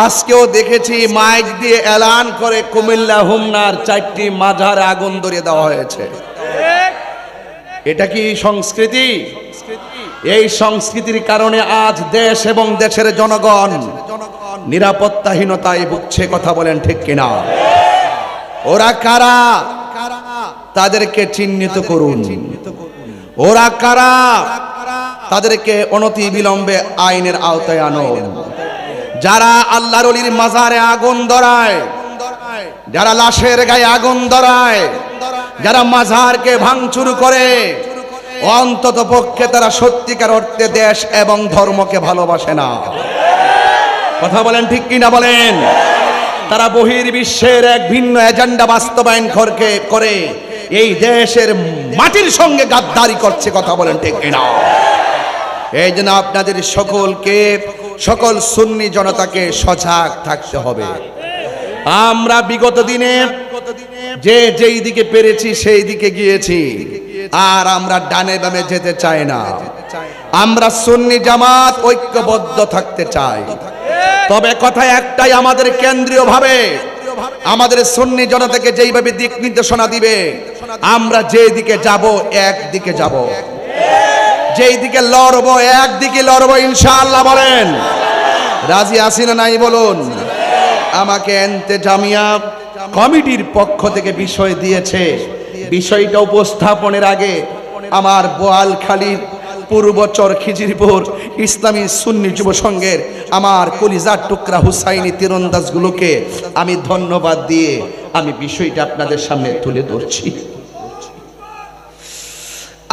আজকেও দেখেছি মাইক দিয়ে এলান করে কুমিল্লা হুমনার চারটি মাঝার আগুন ধরিয়ে দেওয়া হয়েছে। এটা কি সংস্কৃতি? এই সংস্কৃতির কারণে আজ দেশ এবং দেশের জনগণ নিরাপত্তাহীনতায় ভুগছে কথা বলেন ঠিক কিনা? ওরা কারা? তাদেরকে চিহ্নিত করুন। ওরা কারা? তাদেরকে অনতি বিলম্বে আইনের আওতায় আনুন। যারা আল্লাহর অলির মাজারে আগুন ধরায়, যারা লাশের গায়ে আগুন ধরায়, যারা মাজারকে ভাঙচুর করে, অন্তত পক্ষে তারা সত্যিকার অর্থে দেশ এবং ধর্মকে ভালোবাসে না। কথা বলেন ঠিক কিনা বলেন? তারা বহির বিশ্বের এক ভিন্ন এজেন্ডা বাস্তবায়ন করকে, করে এই দেশের মাটির সঙ্গে গাদ্দারি করছে, কথা বলেন ঠিক কিনা? এই জন্য আপনাদের সকলকে সকল সুন্নি জনতাকে সজাগ থাকতে হবে। আমরা বিগত দিনে যে যেই দিকে পেরেছি সেই দিকে গিয়েছি। আর আমরা ডানে বামে যেতে চাই না। আমরা সুন্নি জামাত ঐক্যবদ্ধ থাকতে চাই। তবে কথা একটাই আমাদের কেন্দ্রীয় ভাবে আমাদের সুন্নি জনতাকে যেইভাবে দিক নির্দেশনা দিবে, আমরা যেই দিকে যাব, এক দিকে যাব। যেই দিকে লড়বো, একদিকে লড়বো, ইনশাআল্লাহ বলেন। রাজি আসি না নাই বলুন? আমাকে এনতে জামিয়া কমিটির পক্ষ থেকে বিষয় দিয়েছে। বিষয়টা উপস্থাপনের আগে আমার বোয়ালখালীর পূর্বচর খিজিরপুর ইসলামী সুন্নি যুব সংঘের আমার কলিজার টুকরা হুসাইনি তীরন্দাজগুলোকে আমি ধন্যবাদ দিয়ে আমি বিষয়টা আপনাদের সামনে তুলে ধরছি।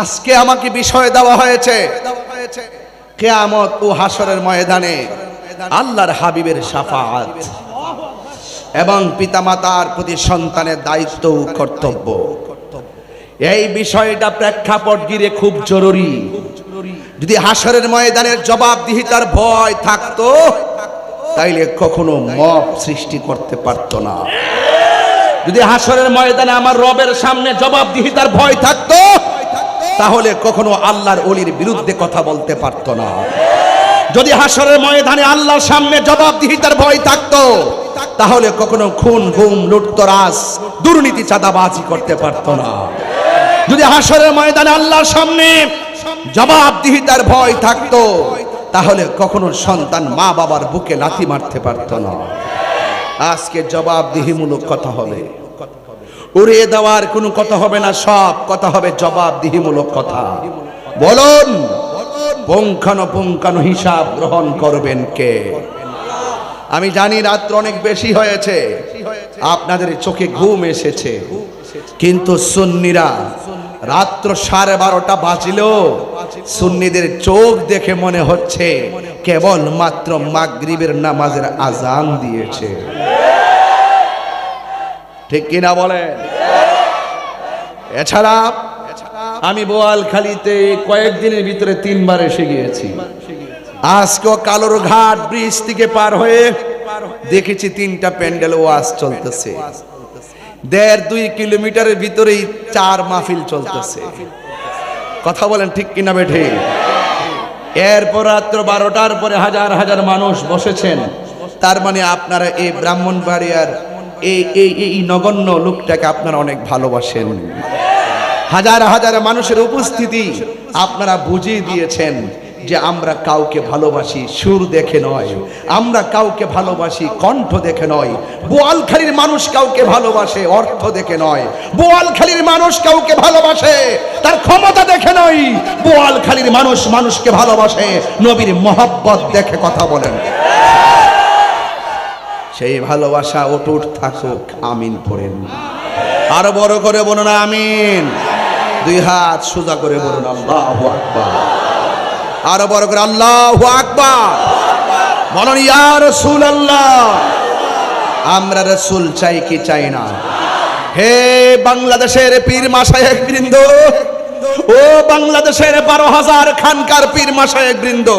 আজকে আমাকে বিষয় দেওয়া হয়েছে। কেয়ামত ও হাসরের ময়দানে আল্লাহর হাবিবের সাফাত এবং পিতামাতার প্রতি সন্তানের দায়িত্ব ও কর্তব্য। এই বিষয়টা প্রেক্ষাপট গিরে খুব জরুরি। যদি হাসরের ময়দানের জবাবদিহিতার ভয় থাকতো, তাইলে কখনো মব সৃষ্টি করতে পারতো না। যদি হাসরের ময়দানে আমার রবের সামনে জবাবদিহিতার ভয় থাকতো তাহলে কখনো আল্লাহর অলির বিরুদ্ধে কথা বলতে পারতো না। যদি হাসরের ময়দানে আল্লাহর সামনে জবাবদিহিতার ভয় থাকতো, তাহলে কখনো খুন, গুম, লুটতরাজ, দুর্নীতি, চাঁদাবাজি করতে পারতো না। যদি হাসরের ময়দানে আল্লাহর সামনে জবাবদিহিতার ভয় থাকতো, তাহলে কখনো সন্তান মা বাবার বুকে লাথি মারতে পারতো না। আজকে জবাবদিহিমূলক কথা হবে। উড়িয়ে দেওয়ার কোনো কথা হবে না, সব কথা হবে জবাবদিহিমূলক কথা। বলুন, পুঙ্খানুপুঙ্খানু হিসাব গ্রহণ করবেন কে? আমি জানি রাত্র অনেক বেশি হয়েছে, আপনাদের চোখে ঘুম এসেছে, কিন্তু সুন্নিরা রাত্র সাড়ে বারোটা বাজলেও সুন্নিদের চোখ দেখে মনে হচ্ছে কেবল মাত্র মাগরিবের নামাজের আজান দিয়েছে। ঠিক কিনা বলেন? এছাড়া আমি বোয়ালখালীতে কয়েকদিনের ভিতরে তিনবার এসে গিয়েছি। আজকেও কালোর ঘাট ব্রিজ থেকে পার হয়ে দেখেছি তিনটা প্যান্ডেল ওয়াজ চলতেছে। দেড় দুই কিলোমিটারের ভিতরেই চার মাহফিল চলতেছে। কথা বলেন ঠিক কিনা বেঠে? এরপর রাত্র বারোটার পরে হাজার হাজার মানুষ বসেছেন। তার মানে আপনারা এই ব্রাহ্মণবাড়িয়ার এই এই এই নগণ্য লোকটাকে আপনারা অনেক ভালোবাসেন। হাজার হাজার মানুষের উপস্থিতি আপনারা বুঝিয়ে দিয়েছেন যে আমরা কাউকে ভালোবাসি, সুর দেখে নয়। আমরা কাউকে ভালোবাসি, কণ্ঠ দেখে নয়। বোয়ালখালীর মানুষ কাউকে ভালোবাসে, অর্থ দেখে নয়। বোয়ালখালীর মানুষ কাউকে ভালোবাসে, তার ক্ষমতা দেখে নয়। বোয়ালখালীর মানুষ মানুষকে ভালোবাসে, নবীর মহব্বত দেখে কথা বলেন। সেই ভালোবাসা অটুট থাকুক, আমিন পড়েন। আরও বড় করে বলুন আমিন। দুই হাত সোজা করে বলুন, আল্লাহ আকবার। আরও বড় করে, আল্লাহ আকবার। বলুন, ইয়া রসুল আল্লাহ আমরা রসুল চাই কি চাই না? হে বাংলাদেশের পীর মাসায়েক বৃন্দ, ও বাংলাদেশের বারো হাজার খানকার পীর মাসায়েক বৃন্দ,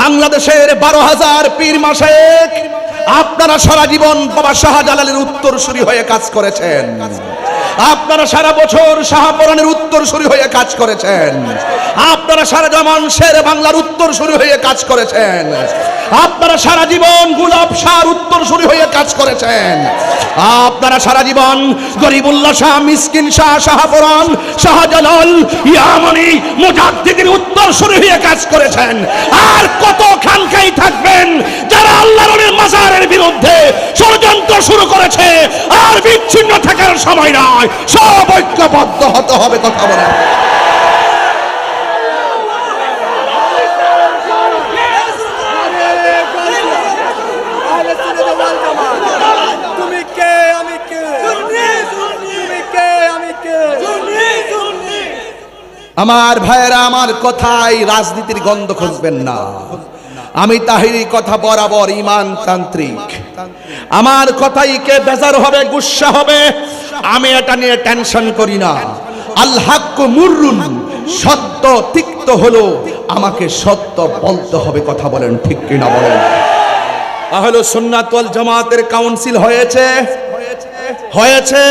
বাংলাদেশের বারো হাজার পীর মাসায়েক আপনারা সারা জীবন বাবা শাহজালালের উত্তরসূরি হয়ে কাজ করেছেন। আপনারা সারা বছর শাহপরানের উত্তর শুরু হয়ে কাজ করেছেন। আপনারা সারা জামান শের বাংলার উত্তর শুরু হয়ে কাজ করেছেন। আপনারা সারা জীবন গুলাব শাহর উত্তর শুরু হয়ে কাজ করেছেন। আপনারা সারা জীবন গরিবুল্লাহ শাহ, মিসকিন শাহ, শাহপরান, শাহজালাল, ইয়ামনি, মুজাদ্দিদের উত্তর শুরু হয়ে কাজ করেছেন। আর কত খানকাই থাকবেন যারা আল্লাহর মাজারের বিরুদ্ধে ষড়যন্ত্র শুরু করেছে আর বিচ্ছিন্ন থাকার সময় নয়। সব ঐক্যবদ্ধ হতে হবে কথা কে? আমার ভাইয়েরা আমার কথাই রাজনীতির গন্ধ খুঁজবেন না। আমি তাহিরি কথা বরাবর ইমান তান্ত্রিক আমার কথাই কে বেজার হবে, গুসা হবে? আমি এটা নিয়ে টেনশন করি না। আল্লাহ মুররুন, সত্য, তিক্ত হলো, আমাকে সত্য বলতে হবে কথা বলেন, ঠিক কিনা বলেন? তাহলে সুন্নাতল জামাতের কাউন্সিল হয়েছে? হয়েছে।